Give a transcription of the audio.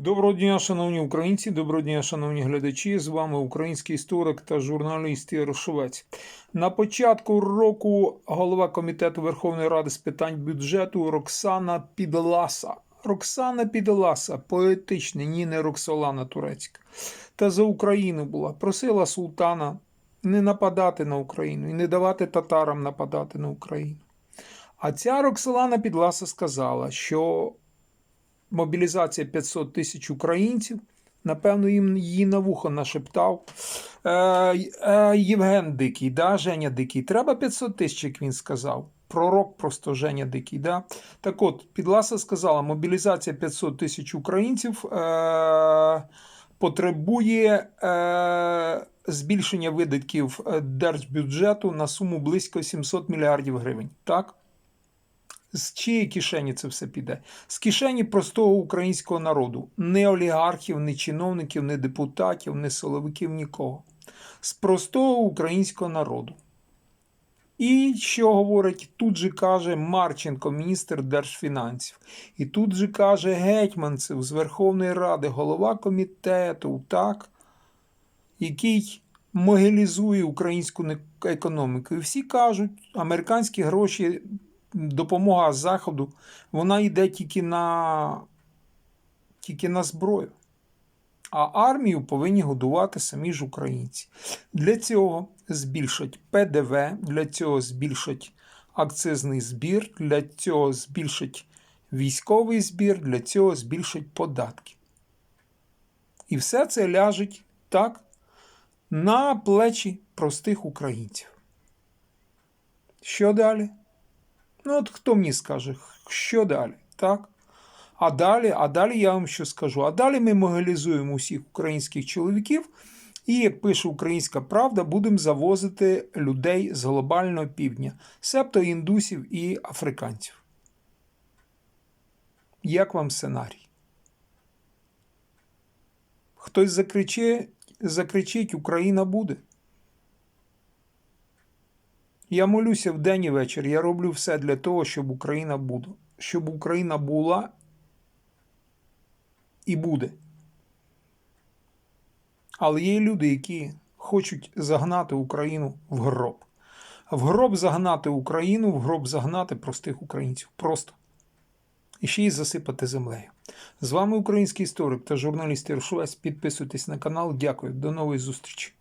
Доброго дня, шановні українці, доброго дня, шановні глядачі. З вами український історик та журналіст Ярошовець. На початку року голова комітету Верховної Ради з питань бюджету Роксана Підласа. Роксана Підласа, поетичне, ні, не Роксолана Турецька. Та за Україну була. Просила султана не нападати на Україну і не давати татарам нападати на Україну. А ця Роксолана Підласа сказала, що мобілізація 500 тисяч українців. Напевно, їм її на вухо нашептав е, е, Євген Дикий, да, Женя Дикий. Треба 500 тисяч, як він сказав. Пророк просто Женя Дикий. Да? Так от, Підласа сказала, мобілізація 500 тисяч українців е, потребує е, збільшення видатків е, держбюджету на суму близько 700 мільярдів гривень. Так? З чиєї кишені це все піде? З кишені простого українського народу, не олігархів, не чиновників, не депутатів, не силовиків, нікого. З простого українського народу. І що говорить, тут же каже Марченко, міністр держфінансів. І тут же каже Гетьманцев з Верховної Ради, голова комітету, так, який могилізує українську економіку. І всі кажуть, американські гроші допомога заходу, вона йде тільки на, тільки на зброю. А армію повинні годувати самі ж українці. Для цього збільшать ПДВ, для цього збільшать акцизний збір, для цього збільшать військовий збір, для цього збільшать податки. І все це ляжить так на плечі простих українців. Що далі? Ну, от хто мені скаже, що далі? Так? А далі, а далі я вам що скажу. А далі ми могилізуємо усіх українських чоловіків, і, як пише Українська Правда, будемо завозити людей з глобального півдня, себто індусів і африканців. Як вам сценарій? Хтось закричить, закричить Україна буде. Я молюся вдень і вечір. Я роблю все для того, щоб Україна була. Щоб Україна була і буде. Але є люди, які хочуть загнати Україну в гроб. В гроб загнати Україну, в гроб загнати простих українців. Просто. І ще й засипати землею. З вами український історик та журналіст Іршовець. Підписуйтесь на канал. Дякую. До нової зустрічі.